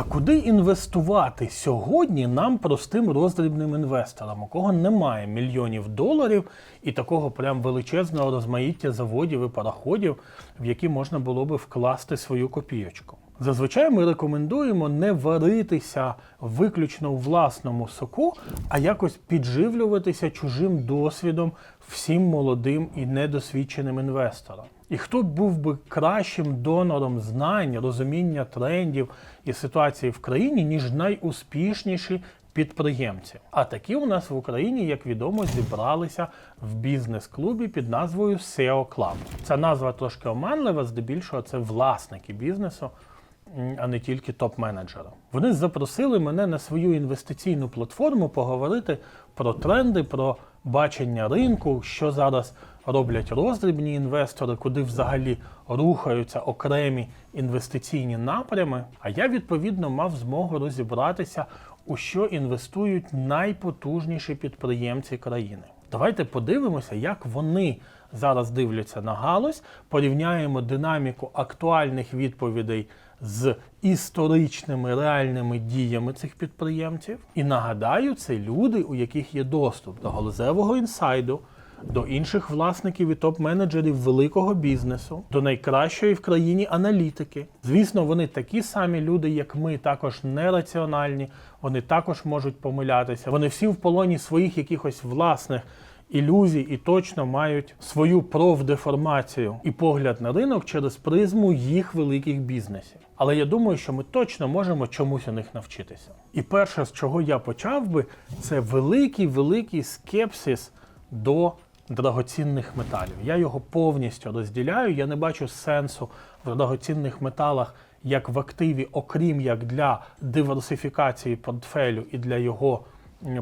А куди інвестувати сьогодні нам, простим роздрібним інвесторам, у кого немає мільйонів доларів і такого прям величезного розмаїття заводів і пароходів, в які можна було би вкласти свою копійочку? Зазвичай ми рекомендуємо не варитися виключно у власному соку, а якось підживлюватися чужим досвідом всім молодим і недосвідченим інвесторам. І хто був би кращим донором знань, розуміння трендів і ситуації в країні, ніж найуспішніші підприємці? А такі у нас в Україні, як відомо, зібралися в бізнес-клубі під назвою SEO Club. Ця назва трошки оманлива, здебільшого це власники бізнесу. А не тільки топ-менеджери. Вони запросили мене на свою інвестиційну платформу поговорити про тренди, про бачення ринку, що зараз роблять роздрібні інвестори, куди взагалі рухаються окремі інвестиційні напрями. А я відповідно мав змогу розібратися, у що інвестують найпотужніші підприємці країни. Давайте подивимося, як вони зараз дивляться на галузь, порівняємо динаміку актуальних відповідей з історичними реальними діями цих підприємців. І нагадаю, це люди, у яких є доступ до галузевого інсайду, до інших власників і топ-менеджерів великого бізнесу, до найкращої в країні аналітики. Звісно, вони такі самі люди, як ми, також нераціональні. Вони також можуть помилятися. Вони всі в полоні своїх якихось власних ілюзій і точно мають свою профдеформацію і погляд на ринок через призму їх великих бізнесів. Але я думаю, що ми точно можемо чомусь у них навчитися. І перше, з чого я почав би, це великий великий скепсис до драгоцінних металів. Я його повністю розділяю. Я не бачу сенсу в драгоцінних металах як в активі, окрім як для диверсифікації портфелю і для його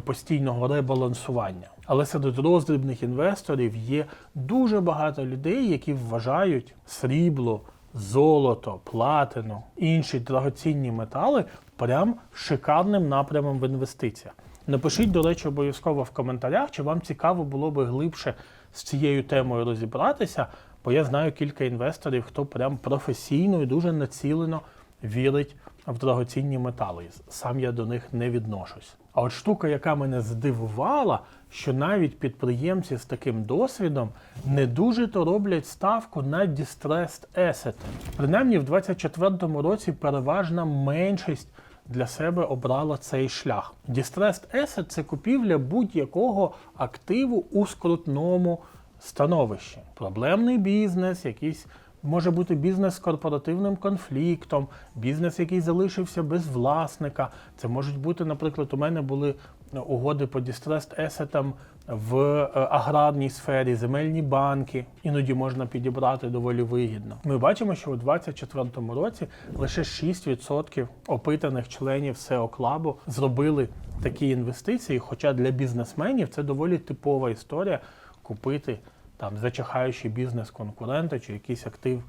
постійного ребалансування. Але серед роздрібних інвесторів є дуже багато людей, які вважають срібло, золото, платину, інші драгоцінні метали прям шикарним напрямом в інвестиціях. Напишіть, до речі, обов'язково в коментарях, чи вам цікаво було би глибше з цією темою розібратися, бо я знаю кілька інвесторів, хто прям професійно і дуже націлено вірить в драгоцінні метали. Сам я до них не відношусь. А от штука, яка мене здивувала, що навіть підприємці з таким досвідом не дуже то роблять ставку на distressed asset. Принаймні в 2024 році переважна меншість для себе обрала цей шлях. Distressed asset – це купівля будь-якого активу у скрутному становищі. Проблемний бізнес, якийсь може бути бізнес з корпоративним конфліктом, бізнес, який залишився без власника. Це можуть бути, наприклад, у мене були е, угоди по asset в е, аграрній сфері, земельні банки. Іноді можна підібрати доволі вигідно. Ми бачимо, що у 2024 році лише 6% опитаних членів SEO Club зробили такі інвестиції. Хоча для бізнесменів це доволі типова історія купити там зачахаючий бізнес конкурента чи якийсь актив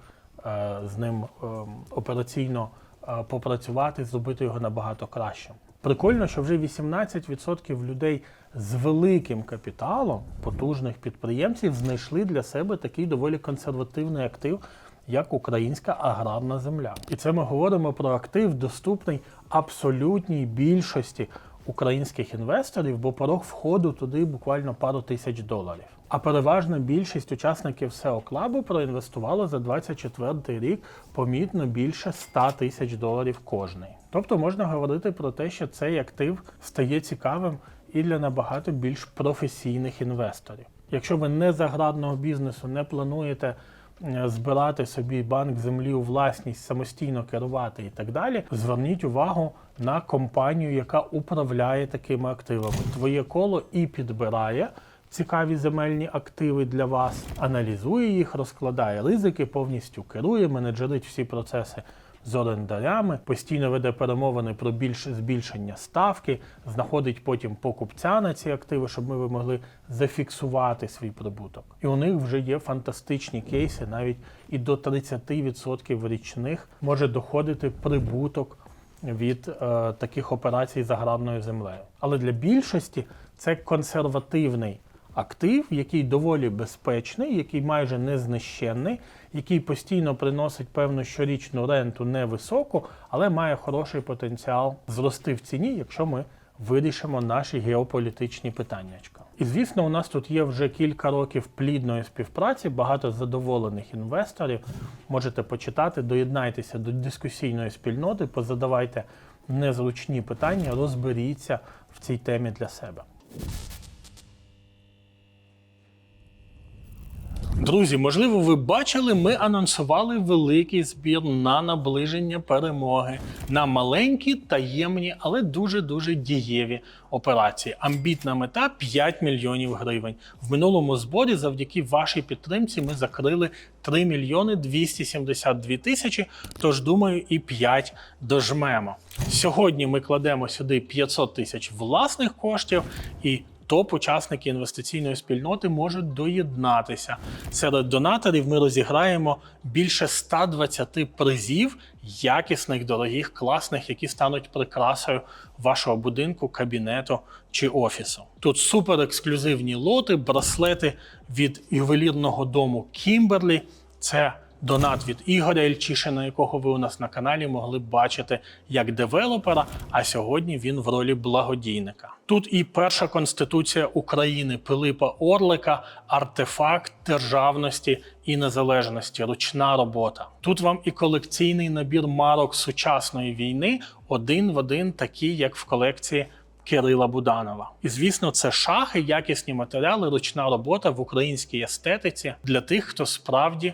е, з ним е, операційно е, попрацювати, зробити його набагато кращим. Прикольно, що вже 18% людей з великим капіталом потужних підприємців знайшли для себе такий доволі консервативний актив, як українська аграрна земля. І це ми говоримо про актив, доступний абсолютній більшості українських інвесторів, бо порог входу туди буквально пару тисяч доларів. А переважна більшість учасників SEO Club проінвестувала за 24 рік помітно більше 100 тисяч доларів кожний. Тобто можна говорити про те, що цей актив стає цікавим і для набагато більш професійних інвесторів. Якщо ви не з аграрного бізнесу не плануєте е, збирати собі банк землі у власність, самостійно керувати і так далі, зверніть увагу на компанію, яка управляє такими активами. Твоє коло і підбирає цікаві земельні активи для вас, аналізує їх, розкладає ризики, повністю керує, менеджерить всі процеси з орендарями, постійно веде перемовини про більш збільшення ставки, знаходить потім покупця на ці активи, щоб ми ви могли зафіксувати свій прибуток. І у них вже є фантастичні кейси, навіть і до 30% річних може доходити прибуток від е, таких операцій з аграрною землею. Але для більшості це консервативний актив, який доволі безпечний, який майже не знищенний, який постійно приносить певну щорічну ренту невисоку, але має хороший потенціал зрости в ціні, якщо ми вирішимо наші геополітичні питаннячка. І звісно, у нас тут є вже кілька років плідної співпраці, багато задоволених інвесторів. Можете почитати, доєднайтеся до дискусійної спільноти, позадавайте незручні питання, розберіться в цій темі для себе. Друзі, можливо, ви бачили, ми анонсували великий збір на наближення перемоги на маленькі, таємні, але дуже-дуже дієві операції. Амбітна мета 5 мільйонів гривень. В минулому зборі, завдяки вашій підтримці, ми закрили 3 мільйони 272 тисячі. Тож, думаю, і 5 дожмемо. Сьогодні ми кладемо сюди 500 тисяч власних коштів і топ-учасники інвестиційної спільноти можуть доєднатися. Серед донаторів ми розіграємо більше 120 призів, якісних, дорогих, класних, які стануть прикрасою вашого будинку, кабінету чи офісу. Тут супер ексклюзивні лоти, браслети від ювелірного дому Кімберлі. Це Донат від Ігоря Ільчишина, якого ви у нас на каналі могли б бачити як девелопера, а сьогодні він в ролі благодійника. Тут і перша конституція України Пилипа Орлика, артефакт державності і незалежності, ручна робота. Тут вам і колекційний набір марок сучасної війни, один в один, такі, як в колекції Кирила Буданова. І звісно, це шахи, якісні матеріали, ручна робота в українській естетиці для тих, хто справді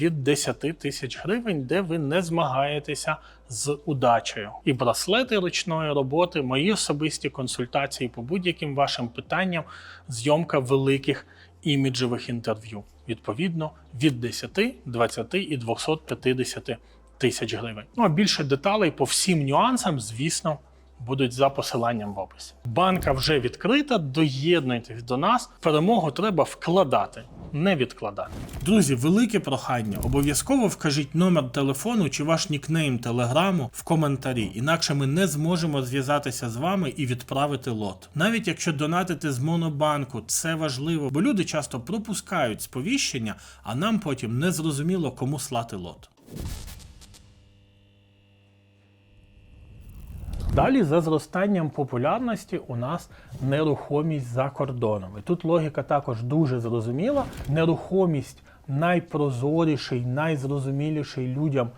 від 10 тисяч гривень, де ви не змагаєтеся з удачею. І браслети ручної роботи, мої особисті консультації по будь-яким вашим питанням, зйомка великих іміджевих інтерв'ю. Відповідно, від 10, 20 і 250 тисяч гривень. Ну а більше деталей по всім нюансам, звісно. Будуть за посиланням в описі. Банка вже відкрита. Доєднуйтесь до нас. Перемогу треба вкладати, не відкладати. Друзі, велике прохання. Обов'язково вкажіть номер телефону чи ваш нікнейм телеграму в коментарі, інакше ми не зможемо зв'язатися з вами і відправити лот. Навіть якщо донатити з монобанку, це важливо, бо люди часто пропускають сповіщення, а нам потім не зрозуміло, кому слати лот. Далі за зростанням популярності у нас нерухомість за кордоном. І тут логіка також дуже зрозуміла. Нерухомість найпрозоріший, найзрозуміліший людям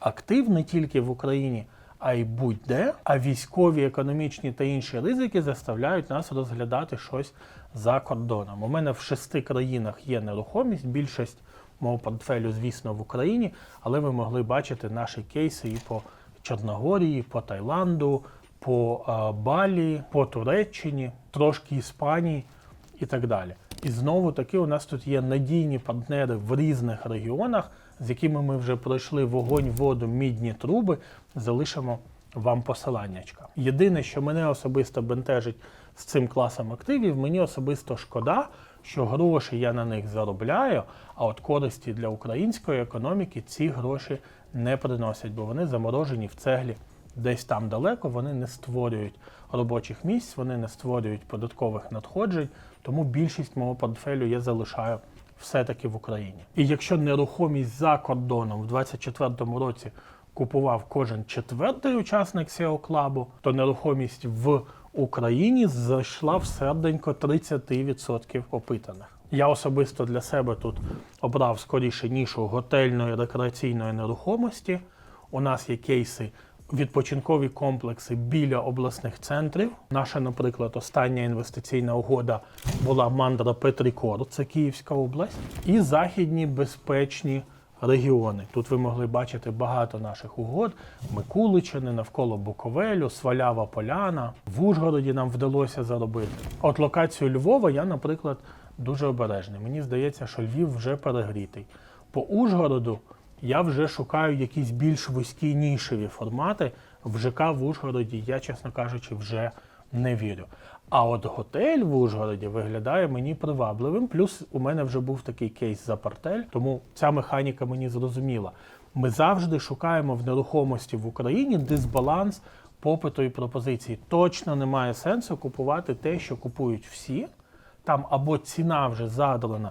актив не тільки в Україні, а й будь-де. А військові, економічні та інші ризики заставляють нас розглядати щось за кордоном. У мене в шести країнах є нерухомість, більшість мого портфелю, звісно, в Україні, але ви могли бачити наші кейси і по Чорногорії, по Таїланду, по е, Балі, по Туреччині, трошки Іспанії і так далі. І знову таки у нас тут є надійні партнери в різних регіонах, з якими ми вже пройшли вогонь, воду, мідні труби. Залишимо вам посиланнячка. Єдине, що мене особисто бентежить з цим класом активів, мені особисто шкода, що гроші я на них заробляю, а от користі для української економіки ці гроші не приносять, бо вони заморожені в цеглі десь там далеко, вони не створюють робочих місць, вони не створюють податкових надходжень, тому більшість мого портфелю я залишаю все-таки в Україні. І якщо нерухомість за кордоном в 2024 році купував кожен четвертий учасник SEO клабу, то нерухомість в Україні зайшла в серденько 30% опитаних. Я особисто для себе тут обрав скоріше нішу готельної рекреаційної нерухомості. У нас є кейси відпочинкові комплекси біля обласних центрів. Наша, наприклад, остання інвестиційна угода була мандра Петрікор, це Київська область, і західні безпечні регіони. Тут ви могли бачити багато наших угод: Микуличини, навколо Буковелю, Свалява Поляна. В Ужгороді нам вдалося заробити. От локацію Львова я, наприклад, дуже обережний. Мені здається, що Львів вже перегрітий. По Ужгороду я вже шукаю якісь більш вузькі нішеві формати. В ЖК в Ужгороді я, чесно кажучи, вже не вірю. А от готель в Ужгороді виглядає мені привабливим. Плюс у мене вже був такий кейс за партель, тому ця механіка мені зрозуміла. Ми завжди шукаємо в нерухомості в Україні дисбаланс попиту і пропозиції. Точно немає сенсу купувати те, що купують всі. Там або ціна вже задрана,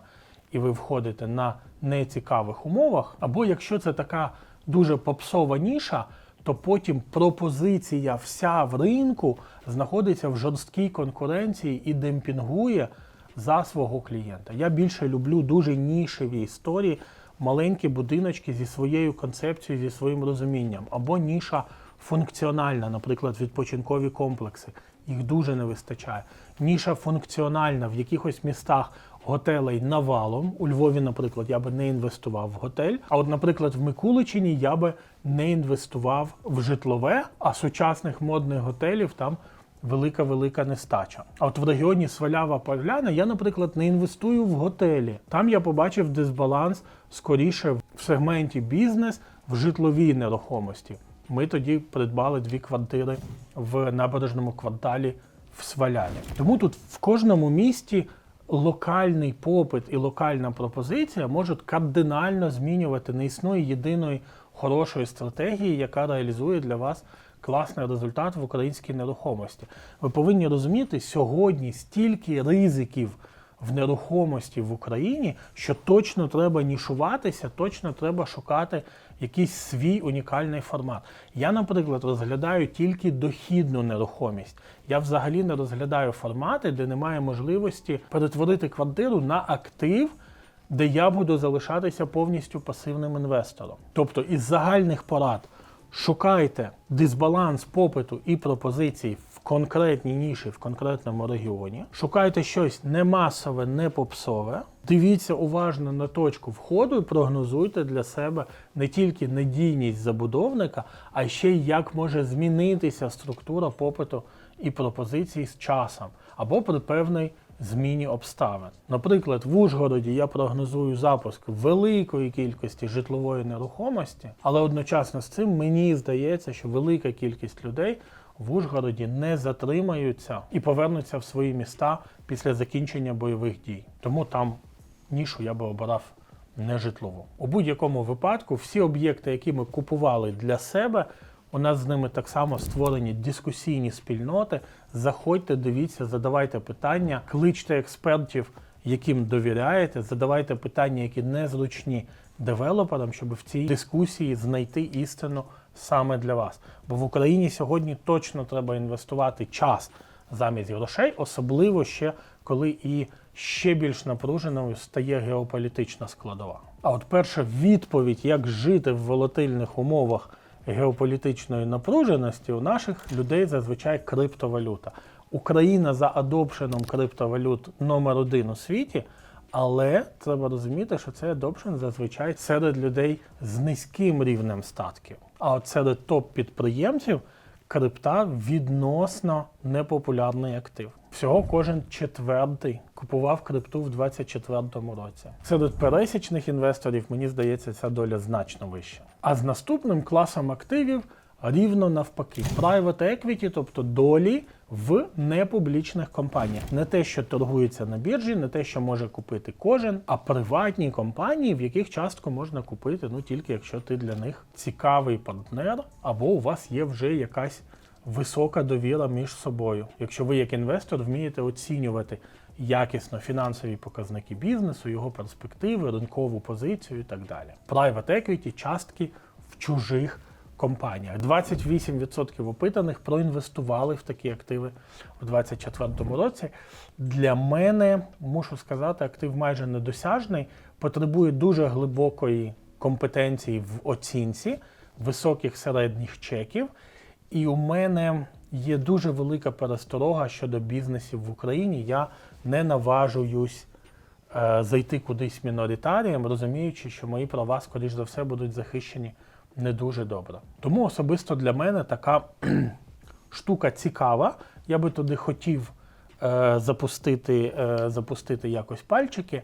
і ви входите на нецікавих умовах, або якщо це така дуже попсова ніша, то потім пропозиція вся в ринку знаходиться в жорсткій конкуренції і демпінгує за свого клієнта. Я більше люблю дуже нішеві історії, маленькі будиночки зі своєю концепцією, зі своїм розумінням, або ніша функціональна, наприклад, відпочинкові комплекси. Їх дуже не вистачає. Ніша функціональна в якихось містах готелей навалом. У Львові, наприклад, я би не інвестував в готель. А от, наприклад, в Микуличині я би не інвестував в житлове, а сучасних модних готелів там велика велика нестача. А от в регіоні Свалява Поляна я, наприклад, не інвестую в готелі. Там я побачив дисбаланс скоріше в сегменті бізнес в житловій нерухомості. Ми тоді придбали дві квартири в набережному кварталі в Сваляні. Тому тут в кожному місті локальний попит і локальна пропозиція можуть кардинально змінювати. Не існує єдиної хорошої стратегії, яка реалізує для вас класний результат в українській нерухомості. Ви повинні розуміти, сьогодні стільки ризиків в нерухомості в Україні, що точно треба нішуватися, точно треба шукати якийсь свій унікальний формат. Я, наприклад, розглядаю тільки дохідну нерухомість. Я взагалі не розглядаю формати, де немає можливості перетворити квартиру на актив. Де я буду залишатися повністю пасивним інвестором. Тобто із загальних порад шукайте дисбаланс попиту і пропозицій конкретній ніші, в конкретному регіоні. Шукайте щось не масове, не попсове. Дивіться уважно на точку входу і прогнозуйте для себе не тільки надійність забудовника, а ще й як може змінитися структура попиту і пропозицій з часом або при певний зміні обставин. Наприклад, в Ужгороді я прогнозую запуск великої кількості житлової нерухомості, але одночасно з цим мені здається, що велика кількість людей в Ужгороді не затримаються і повернуться в свої міста після закінчення бойових дій. Тому там нішу я би обирав не житлову. У будь-якому випадку всі об'єкти, які ми купували для себе. У нас з ними так само створені дискусійні спільноти. Заходьте, дивіться, задавайте питання, кличте експертів, яким довіряєте, задавайте питання, які незручні девелоперам, щоб в цій дискусії знайти істину саме для вас. Бо в Україні сьогодні точно треба інвестувати час замість грошей, особливо ще коли і ще більш напруженою стає геополітична складова. А от перша відповідь, як жити в волатильних умовах геополітичної напруженості у наших людей зазвичай криптовалюта. Україна за адопшеном криптовалют номер один у світі, але треба розуміти, що цей адопшен зазвичай серед людей з низьким рівнем статків. А от серед топ-підприємців крипта відносно непопулярний актив. Всього кожен четвертий купував крипту в 2024 році. Серед пересічних інвесторів, мені здається, ця доля значно вища. А з наступним класом активів рівно навпаки. Private equity, тобто долі в непублічних компаніях. Не те, що торгується на біржі, не те, що може купити кожен, а приватні компанії, в яких частку можна купити, ну тільки якщо ти для них цікавий партнер, або у вас є вже якась висока довіра між собою. Якщо ви як інвестор вмієте оцінювати якісно фінансові показники бізнесу, його перспективи, ринкову позицію і так далі. Private equity – частки в чужих компаніях. 28% опитаних проінвестували в такі активи у 2024 році. Для мене мушу сказати, актив майже недосяжний, потребує дуже глибокої компетенції в оцінці, високих середніх чеків. І у мене є дуже велика пересторога щодо бізнесів в Україні. Я не наважуюсь е, зайти кудись міноритарієм, розуміючи, що мої права, скоріш за все, будуть захищені не дуже добре. Тому особисто для мене така штука цікава. Я би туди хотів е, запустити, е, запустити якось пальчики,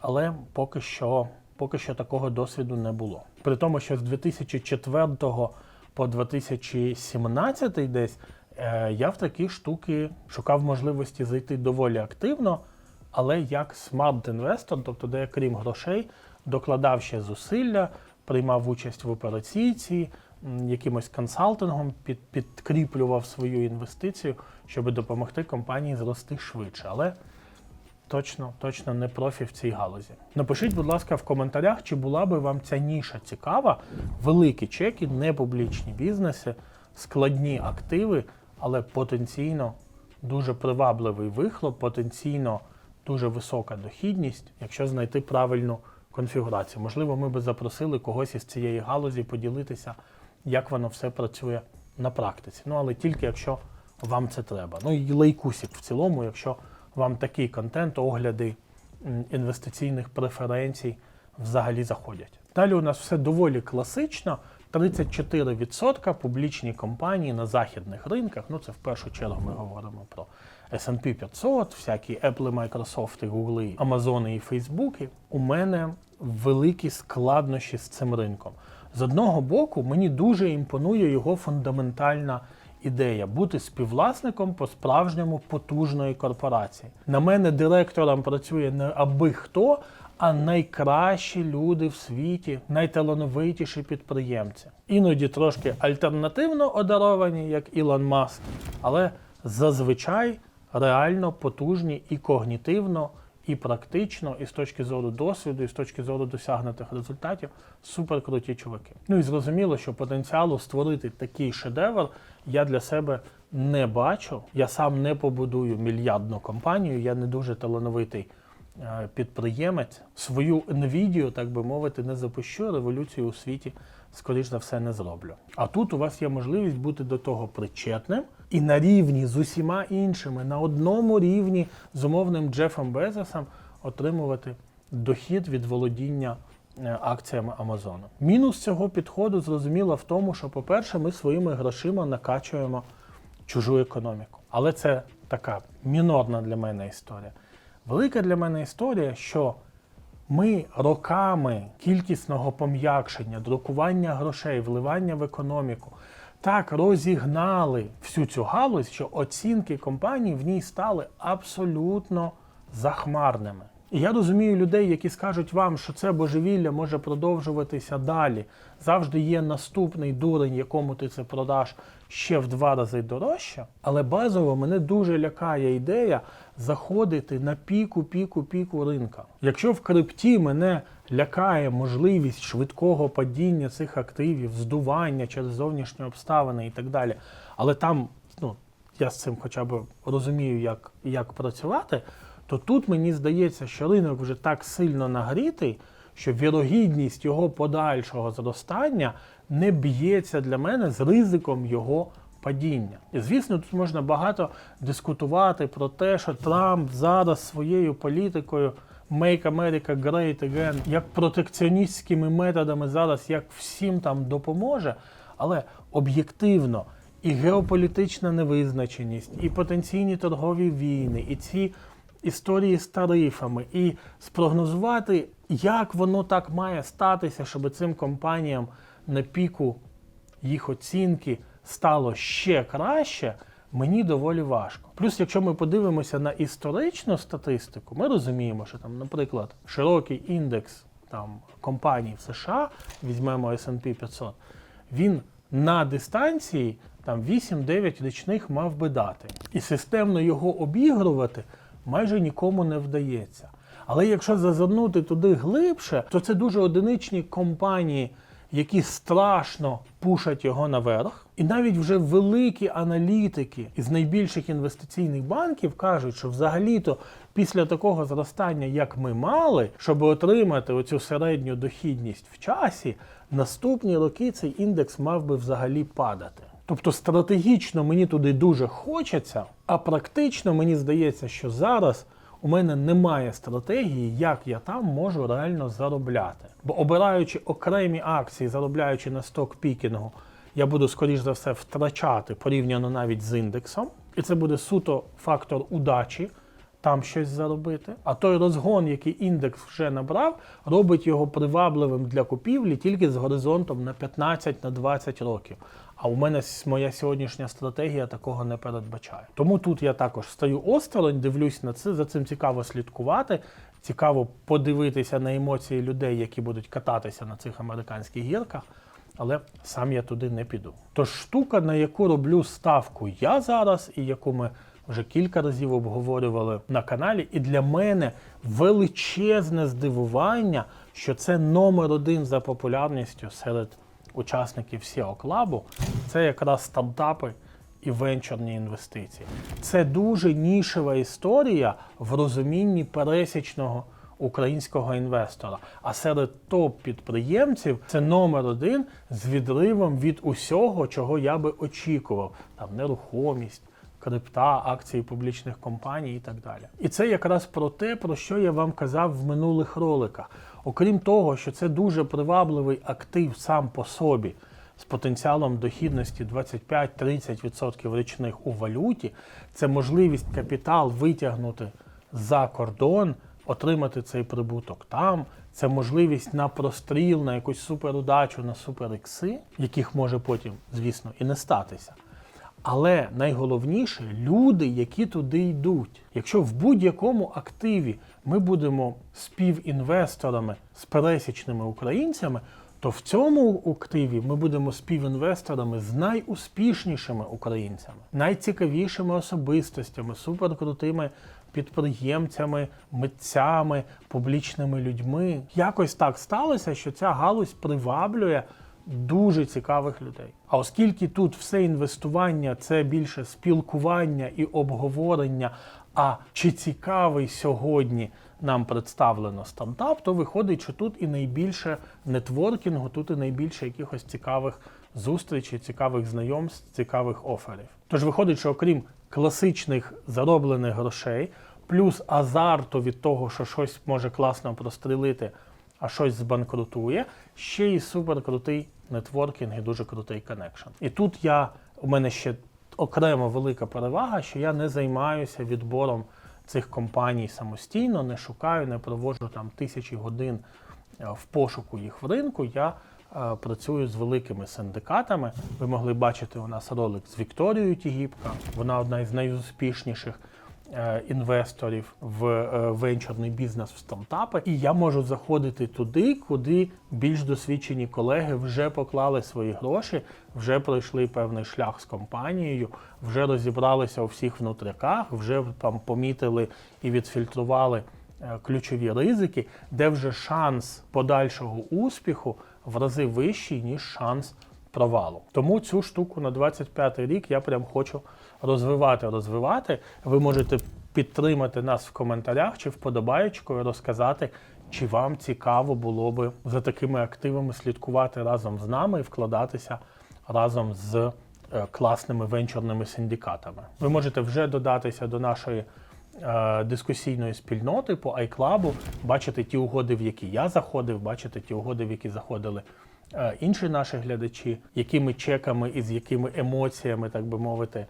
але поки що, поки що такого досвіду не було. При тому, що з 2004 по 2017 десь е, я в такі штуки шукав можливості зайти доволі активно, але як смарт-інвестор, тобто де я крім грошей докладав ще зусилля, приймав участь в операційці, якимось консалтингом під, підкріплював свою інвестицію, щоб допомогти компанії зрости швидше. Але точно, точно не профі в цій галузі. Напишіть, будь ласка, в коментарях, чи була би вам ця ніша цікава. Великі чеки, непублічні бізнеси, складні активи, але потенційно дуже привабливий вихлоп, потенційно дуже висока дохідність, якщо знайти правильну конфігурацію. Можливо, ми би запросили когось із цієї галузі поділитися, як воно все працює на практиці. Ну, але тільки якщо вам це треба. Ну і лайкусик в цілому, якщо вам такий контент, огляди інвестиційних преференцій взагалі заходять. Далі у нас все доволі класично. 34% публічні компанії на західних ринках. Ну це в першу чергу ми говоримо про S&P 500, всякі Apple, Microsoft, Google, Amazon і Facebook. У мене великі складнощі з цим ринком. З одного боку, мені дуже імпонує його фундаментальна ідея бути співвласником по справжньому потужної корпорації. На мене директором працює не аби хто, а найкращі люди в світі, найталановитіші підприємці. Іноді трошки альтернативно одаровані, як Ілон Маск, але зазвичай реально потужні і когнітивно, і практично, і з точки зору досвіду, і з точки зору досягнутих результатів суперкруті чуваки. Ну і зрозуміло, що потенціалу створити такий шедевр я для себе не бачу. Я сам не побудую мільярдну компанію, я не дуже талановитий підприємець. Свою NVIDIA, так би мовити, не запущу, революцію у світі, скоріш за все, не зроблю. А тут у вас є можливість бути до того причетним і на рівні з усіма іншими, на одному рівні з умовним Джефом Безосом отримувати дохід від володіння е, акціями Амазону. Мінус цього підходу зрозуміло в тому, що, по-перше, ми своїми грошима накачуємо чужу економіку. Але це така мінорна для мене історія. Велика для мене історія, що ми роками кількісного пом'якшення, друкування грошей, вливання в економіку так розігнали всю цю галузь, що оцінки компаній в ній стали абсолютно захмарними. І я розумію людей, які скажуть вам, що це божевілля може продовжуватися далі. Завжди є наступний дурень, якому ти це продаш ще в два рази дорожче. Але базово мене дуже лякає ідея заходити на піку, піку, піку ринка. Якщо в крипті мене лякає можливість швидкого падіння цих активів, здування через зовнішні обставини і так далі, але там ну, я з цим хоча б розумію, як, як працювати то тут мені здається, що ринок вже так сильно нагрітий, що вірогідність його подальшого зростання не б'ється для мене з ризиком його падіння. І звісно, тут можна багато дискутувати про те, що Трамп зараз своєю політикою Make America Great Again, як протекціоністськими методами зараз, як всім там допоможе, але об'єктивно. І геополітична невизначеність, і потенційні торгові війни, і ці історії з тарифами, і спрогнозувати, як воно так має статися, щоб цим компаніям на піку їх оцінки стало ще краще, мені доволі важко. Плюс, якщо ми подивимося на історичну статистику, ми розуміємо, що там, наприклад, широкий індекс там компаній в США, візьмемо S&P 500, він на дистанції там 8-9 річних мав би дати. І системно його обігрувати майже нікому не вдається. Але якщо зазирнути туди глибше, то це дуже одиничні компанії, які страшно пушать його наверх. І навіть вже великі аналітики із найбільших інвестиційних банків кажуть, що взагалі-то після такого зростання, як ми мали, щоб отримати оцю середню дохідність в часі, наступні роки цей індекс мав би взагалі падати. Тобто стратегічно мені туди дуже хочеться, а практично мені здається, що зараз у мене немає стратегії, як я там можу реально заробляти. Бо обираючи окремі акції, заробляючи на сток-пікінгу, я буду, скоріш за все, втрачати порівняно навіть з індексом. І це буде суто фактор удачі, там щось заробити. А той розгон, який індекс вже набрав, робить його привабливим для купівлі тільки з горизонтом на 15-20 років. А у мене моя сьогоднішня стратегія такого не передбачає. Тому тут я також стою осторонь, дивлюсь на це, за цим цікаво слідкувати. Цікаво подивитися на емоції людей, які будуть кататися на цих американських гірках, але сам я туди не піду. Тож штука, на яку роблю ставку я зараз, і яку ми вже кілька разів обговорювали на каналі, і для мене величезне здивування, що це номер один за популярністю серед учасників SEO Club, це якраз стартапи і венчурні інвестиції. Це дуже нішева історія в розумінні пересічного українського інвестора. А серед топ-підприємців це номер один з відривом від усього, чого я би очікував. Там нерухомість. Крипта, акції публічних компаній і так далі. І це якраз про те, про що я вам казав в минулих роликах. Окрім того, що це дуже привабливий актив сам по собі з потенціалом дохідності 25-30% річних у валюті, це можливість капітал витягнути за кордон, отримати цей прибуток там. Це можливість на простріл, на якусь суперудачу, на суперікси, яких може потім, звісно, і не статися. Але найголовніше люди, які туди йдуть. Якщо в будь-якому активі ми будемо співінвесторами з пересічними українцями, то в цьому активі ми будемо співінвесторами з найуспішнішими українцями, найцікавішими особистостями, суперкрутими підприємцями, митцями, публічними людьми. Якось так сталося, що ця галузь приваблює дуже цікавих людей. А оскільки тут все інвестування це більше спілкування і обговорення, а чи цікавий сьогодні нам представлено стартап, то виходить, що тут і найбільше нетворкінгу, тут і найбільше якихось цікавих зустрічей, цікавих знайомств, цікавих оферів. Тож виходить, що окрім класичних зароблених грошей, плюс азарту від того, що щось може класно прострілити, а щось збанкрутує, ще й суперкрутий нетворкінг і дуже крутий коннекшн. І тут я у мене ще окрема велика перевага, що я не займаюся відбором цих компаній самостійно, не шукаю, не проводжу там тисячі годин е, в пошуку їх в ринку. Я працюю з великими синдикатами. Ви могли бачити у нас ролик з Вікторією Тігіпка. Вона одна із найуспішніших е, інвесторів в е, венчурний бізнес в стартапи. І я можу заходити туди, куди більш досвідчені колеги вже поклали свої гроші, вже пройшли певний шлях з компанією, вже розібралися у всіх внутряках, вже там помітили і відфільтрували е, ключові ризики, де вже шанс подальшого успіху в рази вищий, ніж шанс провалу. Тому цю штуку на 25 рік я прям хочу розвивати, розвивати. Ви можете підтримати нас в коментарях чи вподобаєчкою, розказати, чи вам цікаво було би за такими активами слідкувати разом з нами і вкладатися разом з е, класними венчурними синдикатами. Ви можете вже додатися до нашої е, дискусійної спільноти по iClub, бачити ті угоди, в які я заходив, бачити ті угоди, в які заходили е, інші наші глядачі, якими чеками і з якими емоціями, так би мовити,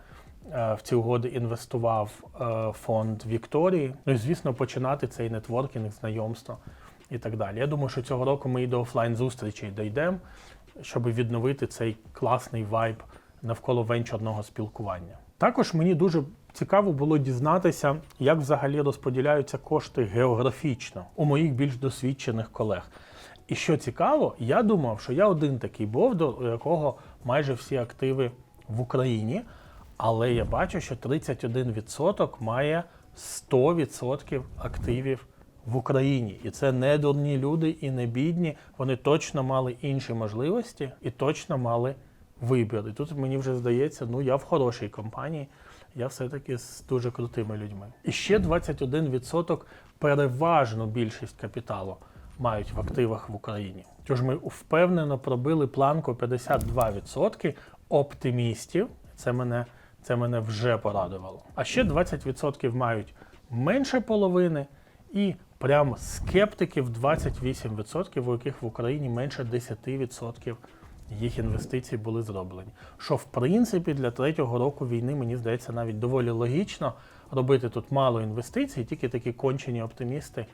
е, в ці угоди інвестував е, фонд Вікторії. Ну і звісно, починати цей нетворкінг, знайомство і так далі. Я думаю, що цього року ми і до офлайн зустрічей дійдемо, щоб відновити цей класний вайб навколо венчурного спілкування. Також мені дуже цікаво було дізнатися, як взагалі розподіляються кошти географічно у моїх більш досвідчених колег. І що цікаво, я думав, що я один такий був, до якого майже всі активи в Україні, але я бачу, що 31% має 100% активів в Україні. І це не дурні люди і не бідні. Вони точно мали інші можливості і точно мали вибір. І тут мені вже здається, ну я в хорошій компанії, я все-таки з дуже крутими людьми. І ще 21% переважну більшість капіталу мають в активах в Україні. Тож ми впевнено пробили планку 52% оптимістів. Це мене, це мене вже порадувало. А ще 20% мають менше половини, і прям скептиків 28%, у яких в Україні менше 10% їх інвестицій були зроблені. Що в принципі для третього року війни мені здається навіть доволі логічно, робити тут мало інвестицій, тільки такі кончені оптимісти,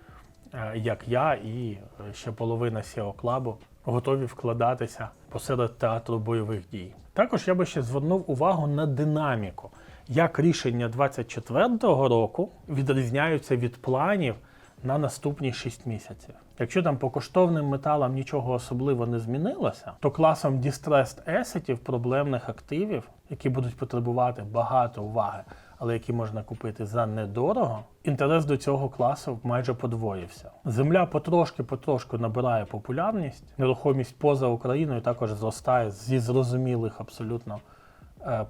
е, як я і е, ще половина SEO клабу готові вкладатися посеред театру бойових дій. Також я би ще звернув увагу на динаміку, як рішення 24-го року відрізняються від планів на наступні 6 місяців. Якщо там по коштовним металам нічого особливо не змінилося, то класом distressed assetів, проблемних активів, які будуть потребувати багато уваги, але які можна купити за недорого, інтерес до цього класу майже подвоївся. Земля потрошки-потрошку набирає популярність, нерухомість поза Україною також зростає зі зрозумілих абсолютно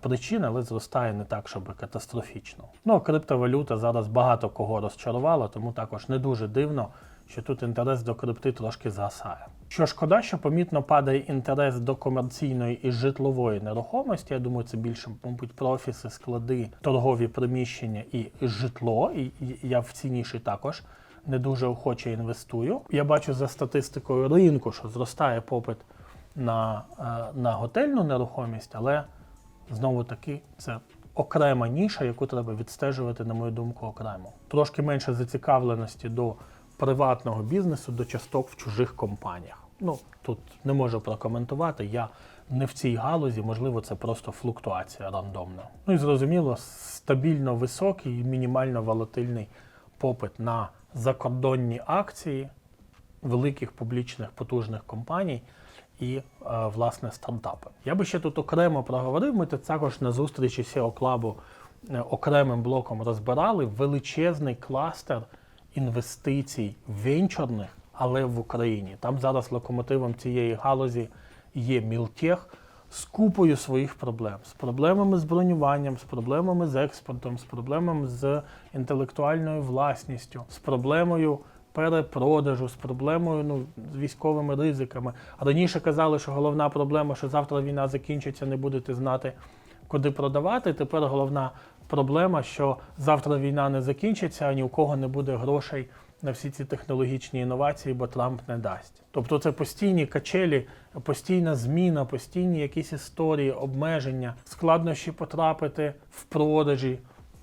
причин, але зростає не так, щоб катастрофічно. Ну, криптовалюта зараз багато кого розчарувала, тому також не дуже дивно, що тут інтерес до крипти трошки згасає. Що шкода, що помітно падає інтерес до комерційної і житлової нерухомості. Я думаю, це більше, мабуть, про офіси, склади, торгові приміщення і житло. І я в цінніші також не дуже охоче інвестую. Я бачу за статистикою ринку, що зростає попит на, е, на готельну нерухомість, але знову таки це окрема ніша, яку треба відстежувати, на мою думку, окремо. Трошки менше зацікавленості до приватного бізнесу, до часток в чужих компаніях. Ну тут не можу прокоментувати. Я не в цій галузі, можливо, це просто флуктуація рандомна. Ну і зрозуміло, стабільно високий і мінімально волатильний попит на закордонні акції великих публічних потужних компаній і е, власне стартапи. Я би ще тут окремо проговорив. Ми тут також на зустрічі SEO Club е, окремим блоком розбирали величезний кластер інвестицій венчурних, але в Україні. Там зараз локомотивом цієї галузі є Мілтех з купою своїх проблем, з проблемами з бронюванням, з проблемами з експортом, з проблемами з інтелектуальною власністю, з проблемою перепродажу, з проблемою ну, з військовими ризиками. Раніше казали, що головна проблема, що завтра війна закінчиться, не будете знати, куди продавати. Тепер головна проблема, що завтра війна не закінчиться, а ні у кого не буде грошей на всі ці технологічні інновації, бо Трамп не дасть. Тобто це постійні качелі, постійна зміна, постійні якісь історії, обмеження, складнощі потрапити в продажі.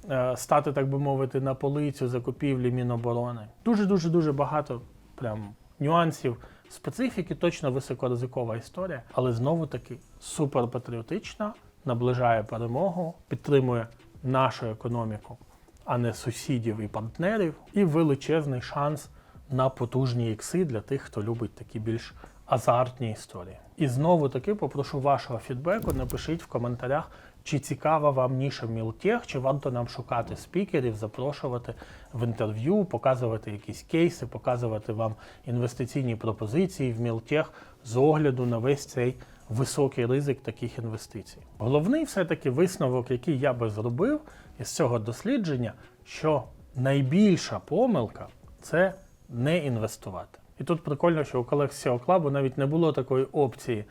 Е, Стати, так би мовити, на полицю закупівлі Міноборони. Дуже дуже дуже багато прям нюансів, специфіки, точно високоризикова історія, але знову таки суперпатріотична, наближає перемогу, підтримує нашу економіку, а не сусідів і партнерів, і величезний шанс на потужні ікси для тих, хто любить такі більш азартні історії. І знову таки попрошу вашого фідбеку. Напишіть в коментарях, чи цікава вам ніша Мілтех, чи варто нам шукати спікерів, запрошувати в інтерв'ю, показувати якісь кейси, показувати вам інвестиційні пропозиції в Мілтех з огляду на весь цей високий ризик таких інвестицій. Головний все-таки висновок, який я би зробив із цього дослідження, що найбільша помилка це не інвестувати. І тут прикольно, що у колег з SEO Club навіть не було такої опції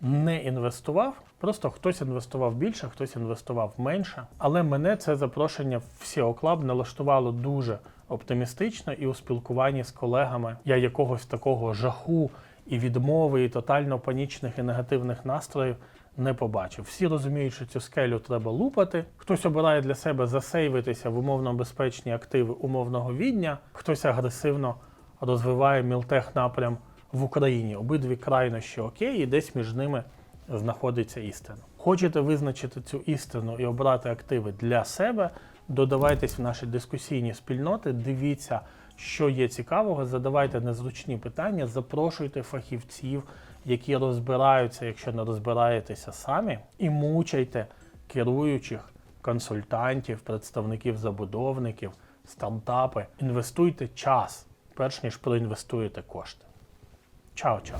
не інвестував. Просто хтось інвестував більше, хтось інвестував менше. Але мене це запрошення в SEO Club налаштувало дуже оптимістично і у спілкуванні з колегами я якогось такого жаху і відмови, і тотально панічних і негативних настроїв не побачив. Всі розуміють, що цю скелю треба лупати. Хтось обирає для себе засейвитися в умовно безпечні активи умовного відня, хтось агресивно розвиває мілтех напрям в Україні. Обидві крайнощі окей, і десь між ними знаходиться істина. Хочете визначити цю істину і обрати активи для себе, додавайтесь в наші дискусійні спільноти, дивіться, що є цікавого, задавайте незручні питання, запрошуйте фахівців, які розбираються, якщо не розбираєтеся самі, і мучайте керуючих консультантів, представників забудовників, стартапи. Інвестуйте час, перш ніж проінвестуєте кошти. Chao, chao.